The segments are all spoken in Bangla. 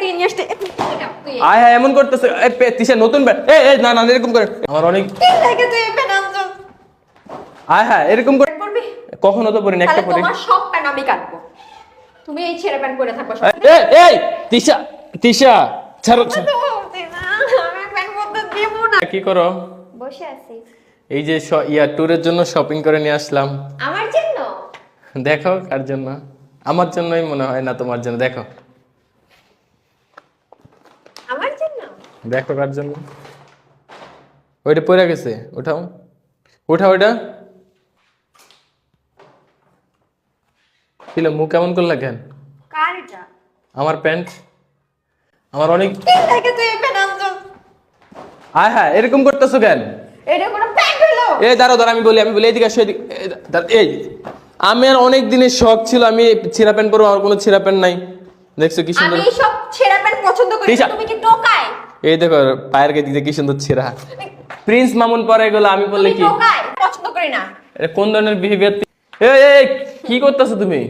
প্যান্ট নিয়ে আসতে। আয় হ্যাঁ এমন করতেছে। এই নতুন না না এরকম করে। আমার অনেক আয় হ্যাঁ এরকম করে কখনো তো পরি না একটা তাহলে পরি তোমার সব প্যান্ট আমি কাটবো। তুমি এই ছেড়ে প্যান্ট পরে থাকবে এই এই তিশা তিশা ছাড়ো ছাড়ো। আমি প্যান্ট পরতে দেব না। কি করো? বসে আছি। এই যে ইয়া ট্যুরের জন্য শপিং করে নিয়ে আসলাম। আমার জন্য? দেখো কার জন্য? আমার জন্যই মনে হয় না তোমার জন্য দেখো আমার জন্য দেখো কার জন্য। ওইটা পড়ে গেছে উঠাও উঠাও ওইটা। ছিল মুখ কেমন করলা কেন? আমার প্যান্ট। আমার অনেক আয় হ্যাঁ এরকম করতেছো কেন? এই দাঁড়ো দাঁড়ো আমি বলি আমি বলি এদিকে আসো এই আমার অনেক দিনের শখ ছিল আমি ছিঁড়া প্যান্ট পরবো আমার কোনো ছিঁড়া প্যান্ট নাই। দেখছ কি সুন্দর আমি সব ছেঁড়া প্যান্ট পছন্দ করি না, তুমি কি টোকায় এই দেখো পায়ের গে দিকে কি সুন্দর ছিঁড়া। প্রিন্স মামুন পরে এগুলো আমি বললে কি? পছন্দ করি না। এটা কোন ধরনের বিহেভিয়ার এই কি করতেছো তুমি?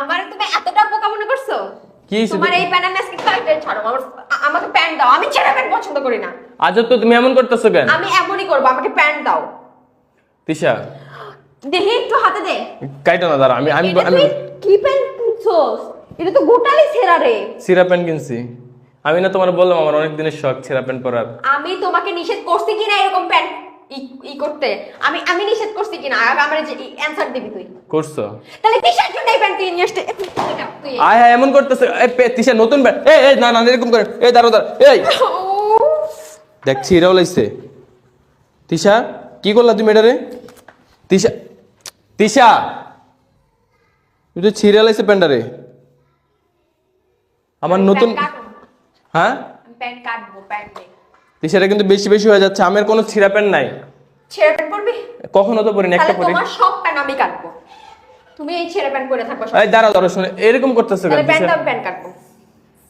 আমার তুমি এতটা বোকা মনে করছ? কি তোমার এই প্যান্ট আমি আজকে কালকে ছাড়ো আমার আমাকে প্যান্ট দাও। আমি ছেঁড়া প্যান্ট পছন্দ করি না। আজ তো তুমি এমন করতেছো কেন? আমি এমনই করব। আমাকে প্যান্ট দাও। তিশা। দেখি একটু হাতে দে। কাইটা না দাঁড়া আমি আমি কি প্যান্ট কিনছস? এটা তো গোটালি ছেঁড়া রে। সিরা প্যান্ট কিনছি। আমি না তোমার বললাম আমার অনেক দিনের শখ ছিঁড়া প্যান্ট পরার। আমি তোমাকে নিষেধ করছি কিনা এরকম প্যান্ট? ই- করতে। আমি আমি নিষেধ করছি কিনা? আগে আমার যে অ্যানসার দিবি তুই। করছ? তাহলে কিসের জন্য এই প্যান্ট তুই নিয়ে আসতে। আয় হ্যাঁ এমন করতেছে। এই পে- তিশা নতুন প্যান্ট। এই এই না না এরকম করে। এই দাঁড়ো দাঁড়ো এই। দেখ ছিঁড়াও লাইছে তিশা কি করলা তুমি এটারে তিশা তিশা! তুই তো ছিঁড়া লাইছে প্যান্টারে আমার নতুন হ্যাঁ? প্যান্ট কাটবো প্যান্ট নেই। তিশাটা কিন্তু বেশি বেশি হয়ে যাচ্ছে আমার কোনো ছিঁড়া প্যান্ট নাই। ছেঁড়া প্যান্ট পরবি? কখনো তো পরি না একটা পরি তোমার সব প্যান্ট আমি কাটবো। তুমি এই ছেঁড়া প্যান্ট পরে এই দাঁড়াও দাঁড়াও শুনে এরকম করতেছো কেন? প্যান্ট? আমি প্যান্ট কাটবো।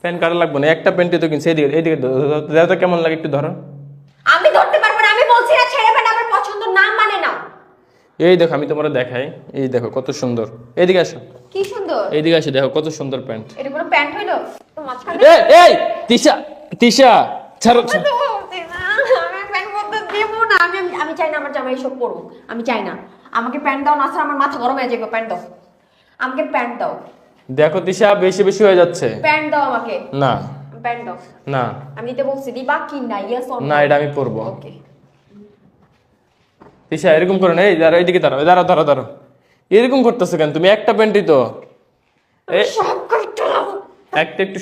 প্যান্ট কাটা লাগবে না একটা প্যান্টই তো কিনছি এইদিকে এইদিকে ধরো, তো কেমন লাগে একটু ধরো। আমি ধরতে পারব না আমি বলছি না ছেঁড়া প্যান্ট আমার পছন্দ না মানে না এই দেখো আমি তোমার দেখাই এই দেখো কত সুন্দর। এইদিকে আসো। কি সুন্দর? এইদিকে আসো দেখো কত সুন্দর প্যান্ট। এটা কোনো প্যান্ট হইল? এই এই তিশা তিশা ছাড়ো। আমি প্যান্ট পরতে দেব না। আমি আমি- আমি চাই না আমার জামাই সব পরুক আমি চাই না। আমাকে প্যান্ট দাও না স্যার আমার মাথা গরম হয়ে যাবে প্যান্ট দাও। আমাকে প্যান্ট দাও। দেখো তিশা বেশি বেশি হয়ে যাচ্ছে। প্যান্ট দাও আমাকে। না। প্যান্ট দাও। না। আমি দিতে বলছি দিবা কি না ইয়েস অর না এটা আমি পরবো ওকে তিশা এরকম করো না এই দাঁড়াও এইদিকে দাঁড়াও দাঁড়াও দাঁড়াও দাঁড়াও। এরকম করতেছো কেন? তুমি একটা প্যান্টই তো। একটা একটু